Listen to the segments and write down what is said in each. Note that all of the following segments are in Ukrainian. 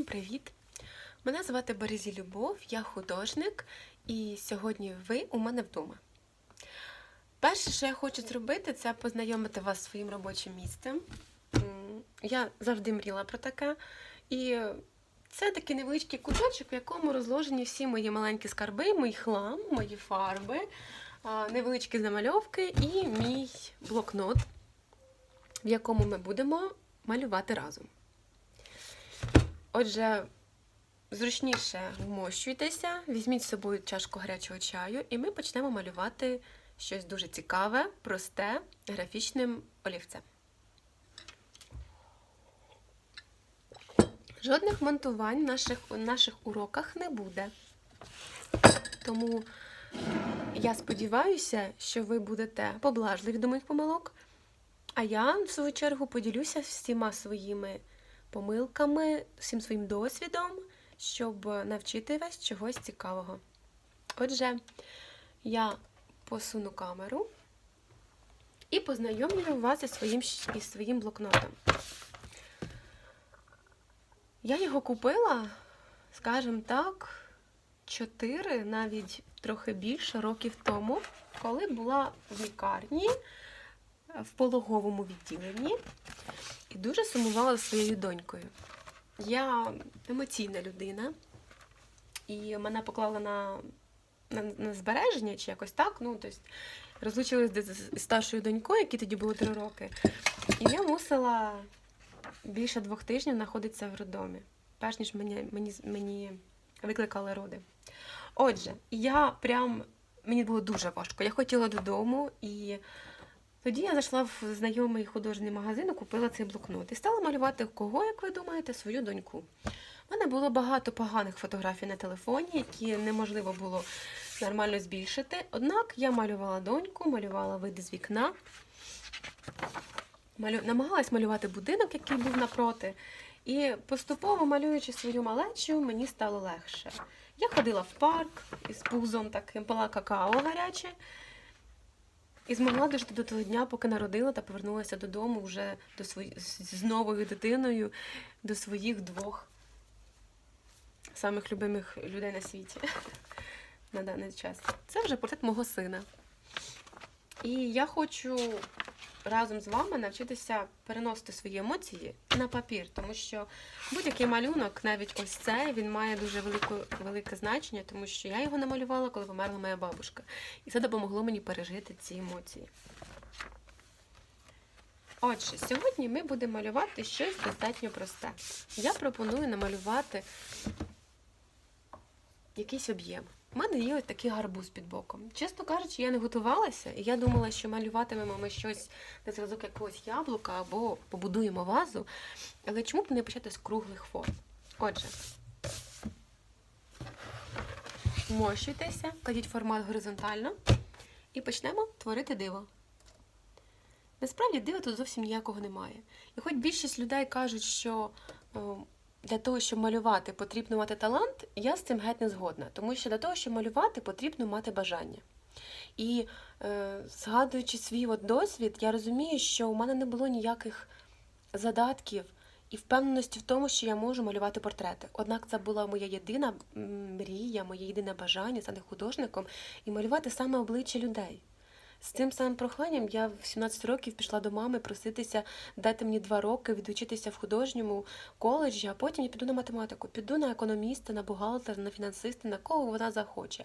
Всім привіт! Мене звати Березі Любов, я художник, і сьогодні ви у мене вдома. Перше, що я хочу зробити, це познайомити вас зі своїм робочим місцем. Я завжди мріяла про таке. І це такий невеличкий куточок, в якому розложені всі мої маленькі скарби, мій хлам, мої фарби, невеличкі замальовки і мій блокнот, в якому ми будемо малювати разом. Отже, зручніше вмощуйтеся, візьміть з собою чашку гарячого чаю, і ми почнемо малювати щось дуже цікаве, просте, графічним олівцем. Жодних монтувань в наших, у наших уроках не буде. Тому я сподіваюся, що ви будете поблажливі до моїх помилок, а я, в свою чергу, поділюся всіма своїми помилками, всім своїм досвідом, щоб навчити вас чогось цікавого. Отже, я посуну камеру і познайомлю вас із своїм, із своїм блокнотом. Я його купила, скажімо так, 4, навіть трохи більше років тому, коли була в лікарні в пологовому відділенні і дуже сумувала своєю донькою. Я емоційна людина, і мене поклали на, на, на збереження чи якось так. Ну, тобто, розлучилась з, з старшою донькою, якій тоді було три роки. І я мусила більше двох тижнів знаходитися в роддомі, перш ніж мені, мені, мені викликали роди. Отже, я прям мені було дуже важко. Я хотіла додому, і тоді я зайшла в знайомий художній магазин купила цей блокнот. І стала малювати кого, як ви думаєте, свою доньку. У мене було багато поганих фотографій на телефоні, які неможливо було нормально збільшити. Однак я малювала доньку, малювала види з вікна, малю... намагалась малювати будинок, який був напроти. І поступово малюючи свою малечу, мені стало легше. Я ходила в парк із пузом таким, пила какао гаряче. І змогла дожити до того дня, поки народила та повернулася додому вже до свої... з новою дитиною, до своїх двох самих любимих людей на світі на даний час. Це вже портрет мого сина. І я хочу разом з вами навчитися переносити свої емоції на папір, тому що будь-який малюнок, навіть ось цей, він має дуже велику, велике значення, тому що я його намалювала, коли померла моя бабушка. І це допомогло мені пережити ці емоції. Отже, сьогодні ми будемо малювати щось достатньо просте. Я пропоную намалювати якийсь об'єм. У мене є ось такий гарбуз під боком. Чесно кажучи, я не готувалася, і я думала, що малюватимемо ми щось на зразок якогось яблука або побудуємо вазу. Але чому б не почати з круглих форм? Отже, вмощуйтеся, кладіть формат горизонтально і почнемо творити диво. Насправді дива тут зовсім ніякого немає. І хоч більшість людей кажуть, що о, для того, щоб малювати, потрібно мати талант, я з цим геть не згодна, тому що для того, щоб малювати, потрібно мати бажання. І е, згадуючи свій от досвід, я розумію, що у мене не було ніяких задатків і впевненості в тому, що я можу малювати портрети. Однак це була моя єдина мрія, моє єдине бажання стати художником і малювати саме обличчя людей. З цим самим проханням я в 17 років пішла до мами проситися, дайте мені два роки відучитися в художньому коледжі, а потім я піду на математику, піду на економіста, на бухгалтера, на фінансиста, на кого вона захоче.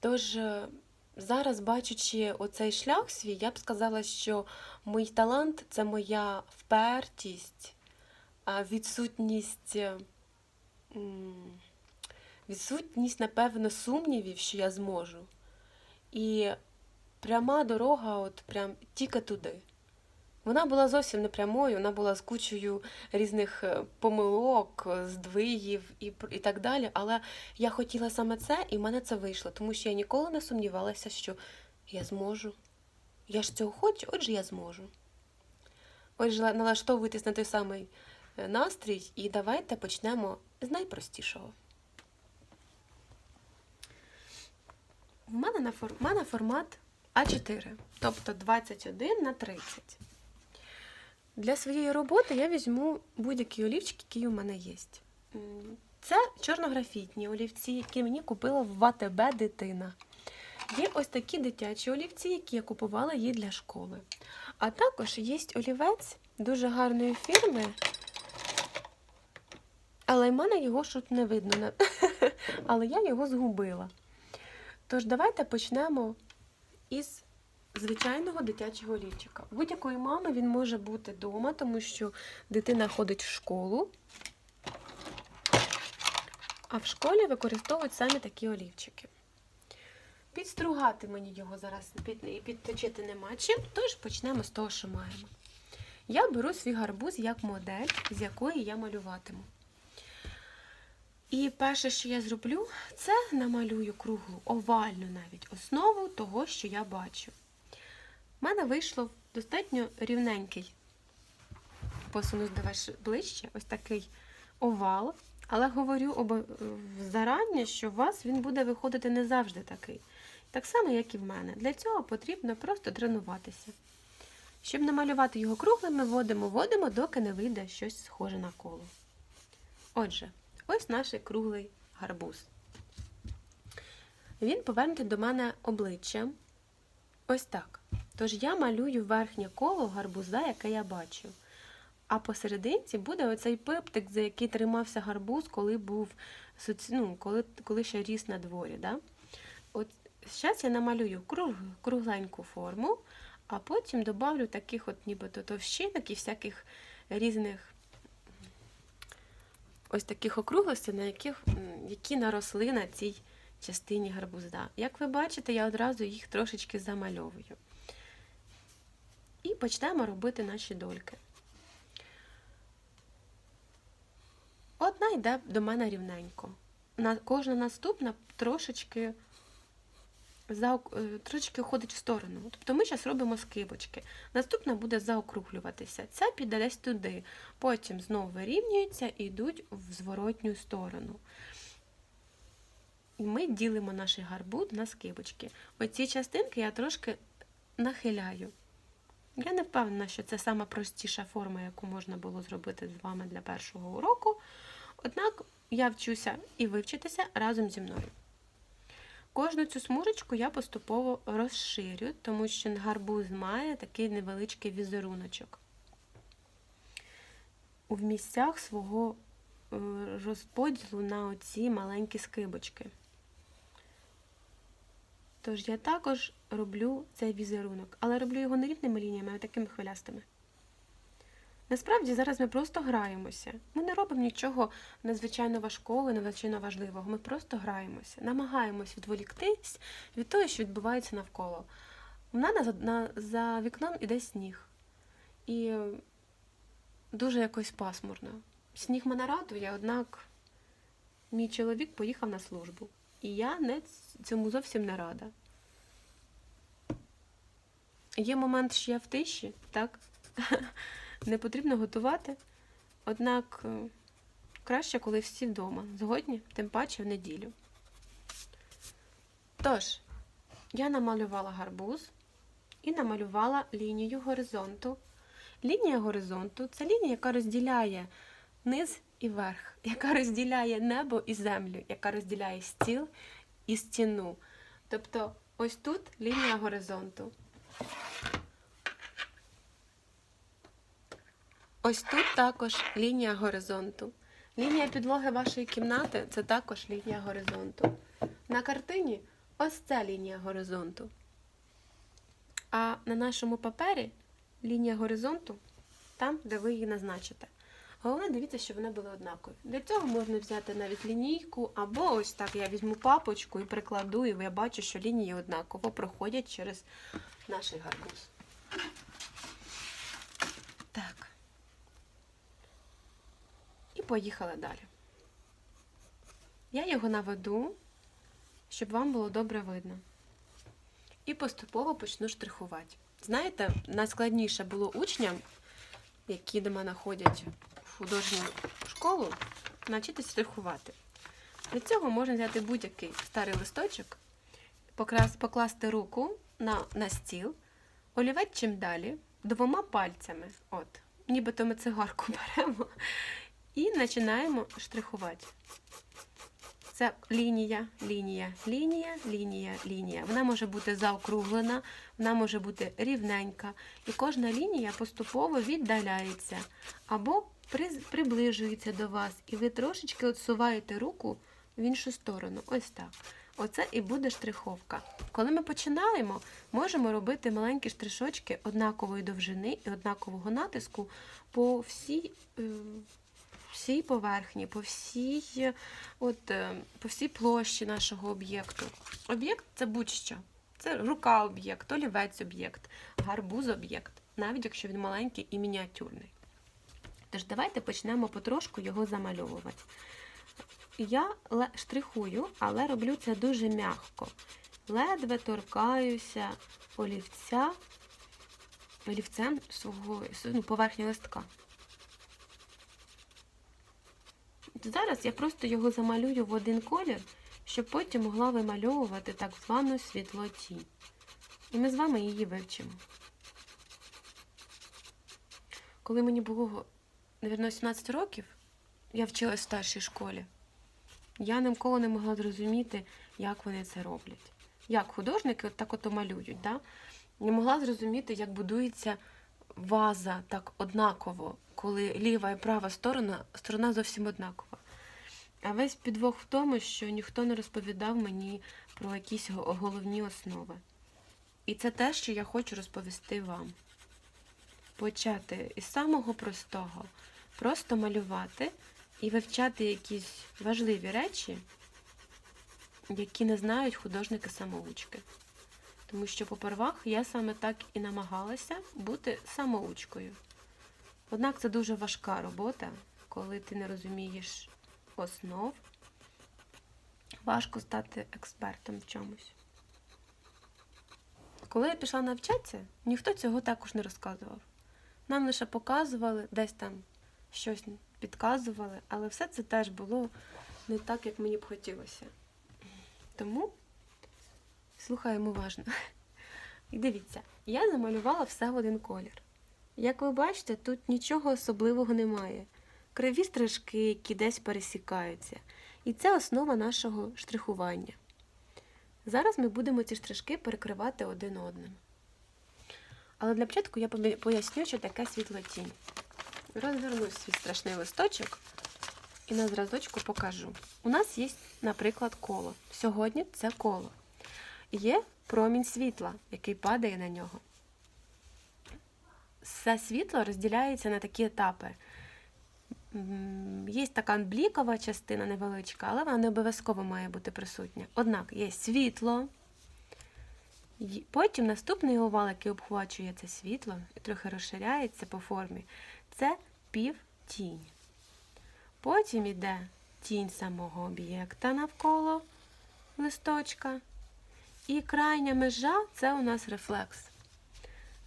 Тож е, зараз, бачачи оцей шлях свій, я б сказала, що мій талант це моя впертість, відсутність, е, відсутність, напевно, сумнівів, що я зможу. І пряма дорога, от прям тільки туди. Вона була зовсім не прямою, вона була з кучею різних е, помилок, е, здвигів і, і так далі. Але я хотіла саме це, і в мене це вийшло, тому що я ніколи не сумнівалася, що я зможу. Я ж цього хочу, отже, я зможу. Отже, ла- налаштовуйтесь на той самий е, настрій, і давайте почнемо з найпростішого. В мене на, фор... мене формат А4, тобто 21 на 30. Для своєї роботи я візьму будь-який олівчик, який у мене є. Це чорнографітні олівці, які мені купила в АТБ дитина. Є ось такі дитячі олівці, які я купувала їй для школи. А також є олівець дуже гарної фірми. Але в мене його тут не видно. Але я його згубила. Тож давайте почнемо із звичайного дитячого олівчика. Будь-якої мами він може бути вдома, тому що дитина ходить в школу. А в школі використовують саме такі олівчики. Підстругати мені його зараз і підточити нема чим, тож почнемо з того, що маємо. Я беру свій гарбуз як модель, з якої я малюватиму. І перше, що я зроблю, це намалюю круглу, овальну навіть основу того, що я бачу. У мене вийшло достатньо рівненький, посунусь до ближче, ось такий овал. Але говорю оба- зарані, що у вас він буде виходити не завжди такий. Так само, як і в мене. Для цього потрібно просто тренуватися. Щоб намалювати його круглим, ми водимо, водимо, доки не вийде щось схоже на коло. Отже, ось наш круглий гарбуз. Він повернутий до мене обличчям. Ось так. Tож я малюю верхнє коло гарбуза, яке я бачу. А посерединці буде оцей пиптик, за який тримався гарбуз, коли був ну, коли, коли ще ріс на дворі. Да? От зараз я намалюю круг, кругленьку форму, а потім добавлю таких от нібито товщинок і всяких різних ось таких округлостей, на яких, які наросли на цій частині гарбуза. Як ви бачите, я одразу їх трошечки замальовую. І почнемо робити наші дольки. Одна йде до мене рівненько. На, кожна наступна трошечки, за, трошечки ходить в сторону. Тобто ми зараз робимо скибочки. Наступна буде заокруглюватися. Ця піде десь туди. Потім знову вирівнюється і йдуть в зворотню сторону. І ми ділимо наш гарбуз на скибочки. Оці частинки я трошки нахиляю. Я не впевнена, що це сама простіша форма, яку можна було зробити з вами для першого уроку. Однак я вчуся і вивчитися разом зі мною. Кожну цю смужечку я поступово розширю, тому що гарбуз має такий невеличкий візеруночок. У місцях свого е, розподілу на оці маленькі скибочки. Тож я також роблю цей візерунок, але роблю його не рівними лініями, а такими хвилястими. Насправді зараз ми просто граємося. Ми не робимо нічого надзвичайно важкого, надзвичайно важливого. Ми просто граємося, намагаємось відволіктись від того, що відбувається навколо. У мене на, за вікном іде сніг. І дуже якось пасмурно. Сніг мене радує, однак мій чоловік поїхав на службу. І я не цьому зовсім не рада. Є момент, що я в тиші, так? Не потрібно готувати. Однак е, краще, коли всі вдома. Згодні, тим паче в неділю. Тож, я намалювала гарбуз і намалювала лінію горизонту. Лінія горизонту це лінія, яка розділяє низ і верх, яка розділяє небо і землю, яка розділяє стіл і стіну. Тобто, ось тут лінія горизонту. Ось тут також лінія горизонту. Лінія підлоги вашої кімнати це також лінія горизонту. На картині ось ця лінія горизонту. А на нашому папері лінія горизонту там, де ви її назначите. Головне, дивіться, щоб вони були однакові. Для цього можна взяти навіть лінійку, або ось так я візьму папочку і прикладу, і я бачу, що лінії однаково проходять через наш гарбуз. Так. І поїхали далі. Я його наведу, щоб вам було добре видно. І поступово почну штрихувати. Знаєте, найскладніше було учням, які до мене ходять в художню школу, навчитися штрихувати. Для цього можна взяти будь-який старий листочок, покласти руку на, на стіл, олівець чим далі, двома пальцями. От, нібито ми цигарку беремо І починаємо штрихувати. Це лінія, лінія, лінія, лінія, лінія. Вона може бути заокруглена, вона може бути рівненька. І кожна лінія поступово віддаляється або приближується до вас. І ви трошечки отсуваєте руку в іншу сторону. Ось так. Оце і буде штриховка. Коли ми починаємо, можемо робити маленькі штришочки однакової довжини і однакового натиску по всій, е, всій поверхні, по всій, от, е, по всій площі нашого об'єкту. Об'єкт це будь-що. Це рука об'єкт, олівець об'єкт, гарбуз об'єкт, навіть якщо він маленький і мініатюрний. Тож давайте почнемо потрошку його замальовувати. Я штрихую, але роблю це дуже м'яко. Ледве торкаюся олівця, олівцем свого ну, поверхні листка. Зараз я просто його замалюю в один колір, щоб потім могла вимальовувати так звану світлотінь. І ми з вами її вивчимо. Коли мені було, мабуть, 17 років, я вчилась в старшій школі. Я ніколи не могла зрозуміти, як вони це роблять. Як художники от так ото малюють. Да? Не могла зрозуміти, як будується ваза так однаково, коли ліва і права сторона, сторона зовсім однакова. А весь підвох в тому, що ніхто не розповідав мені про якісь головні основи. І це те, що я хочу розповісти вам. Почати із самого простого, просто малювати і вивчати якісь важливі речі, які не знають художники самоучки. Тому що попервах я саме так і намагалася бути самоучкою. Однак це дуже важка робота, коли ти не розумієш основ. Важко стати експертом в чомусь. Коли я пішла навчатися, ніхто цього також не розказував. Нам лише показували, десь там щось підказували, але все це теж було не так, як мені б хотілося. Тому слухаємо уважно. І дивіться, я замалювала все в один колір. Як ви бачите, тут нічого особливого немає. Криві стрижки, які десь пересікаються. І це основа нашого штрихування. Зараз ми будемо ці штришки перекривати один одним. Але для початку я поясню, що таке світлотінь. Розверну свій страшний листочок і на зразочку покажу. У нас є, наприклад, коло. Сьогодні це коло. Є промінь світла, який падає на нього. Це світло розділяється на такі етапи. Є така блікова частина невеличка, але вона не обов'язково має бути присутня. Однак є світло. Потім наступний овал, який обхвачує це світло і трохи розширяється по формі, це півтінь. Потім йде тінь самого об'єкта навколо листочка. І крайня межа це у нас рефлекс.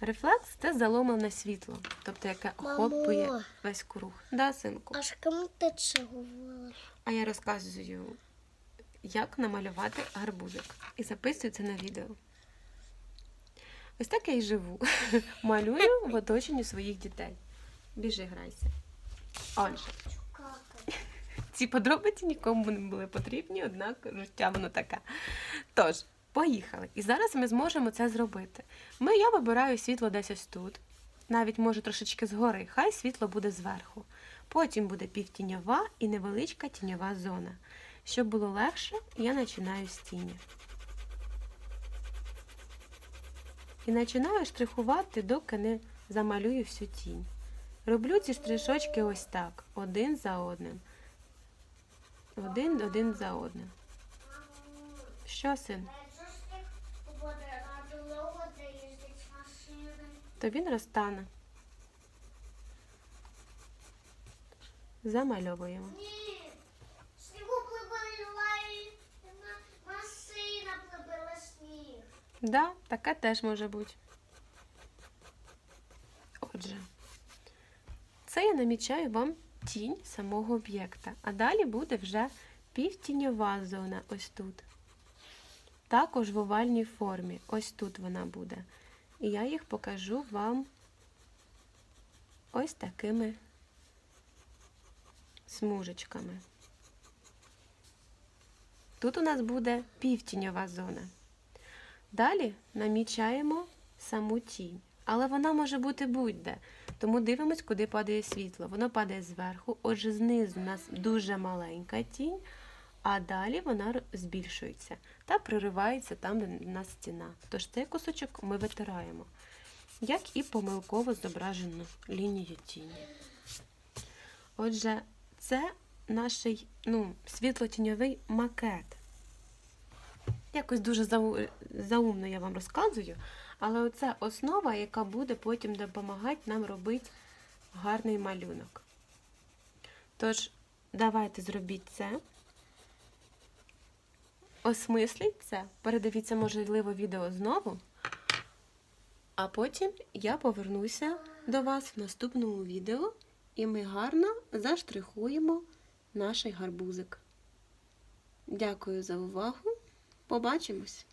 Рефлекс це заломлене світло, тобто яке охоплює Мамо. весь круг. Да, синку? А ж кому ти це говориш? А я розказую, як намалювати гарбузик. І записую це на відео. Ось так я і живу. Малюю в оточенні своїх дітей. Біжи, грайся. Отже, ці подробиці нікому не були потрібні, однак життя воно таке. Тож, поїхали. І зараз ми зможемо це зробити. Ми, я вибираю світло десь ось тут, навіть може трошечки згори, хай світло буде зверху. Потім буде півтіньова і невеличка тіньова зона. Щоб було легше, я починаю з тіні. І починаю штрихувати, доки не замалюю всю тінь. Роблю ці штришочки ось так, один за одним. Один один за одним. Що, син? То він розтане. Замальовуємо. Ні, снігу прибила і ма- машина прибила сніг. Да, таке теж може бути. Отже, це я намічаю вам тінь самого об'єкта, а далі буде вже півтіньова зона ось тут. Також в овальній формі. Ось тут вона буде. І я їх покажу вам ось такими смужечками. Тут у нас буде півтіньова зона. Далі намічаємо саму тінь. Але вона може бути будь-де. Тому дивимось, куди падає світло. Воно падає зверху, отже, знизу у нас дуже маленька тінь, а далі вона збільшується та проривається там, де у нас стіна. Тож цей кусочок ми витираємо, як і помилково зображену лінію тіні. Отже, це наш ну, світло-тіньовий макет. Якось дуже зау- заумно я вам розказую, але оце основа, яка буде потім допомагати нам робити гарний малюнок. Тож, давайте зробіть це. Осмисліть це, передивіться, можливо, відео знову. А потім я повернуся до вас в наступному відео, і ми гарно заштрихуємо наш гарбузик. Дякую за увагу. Побачимось!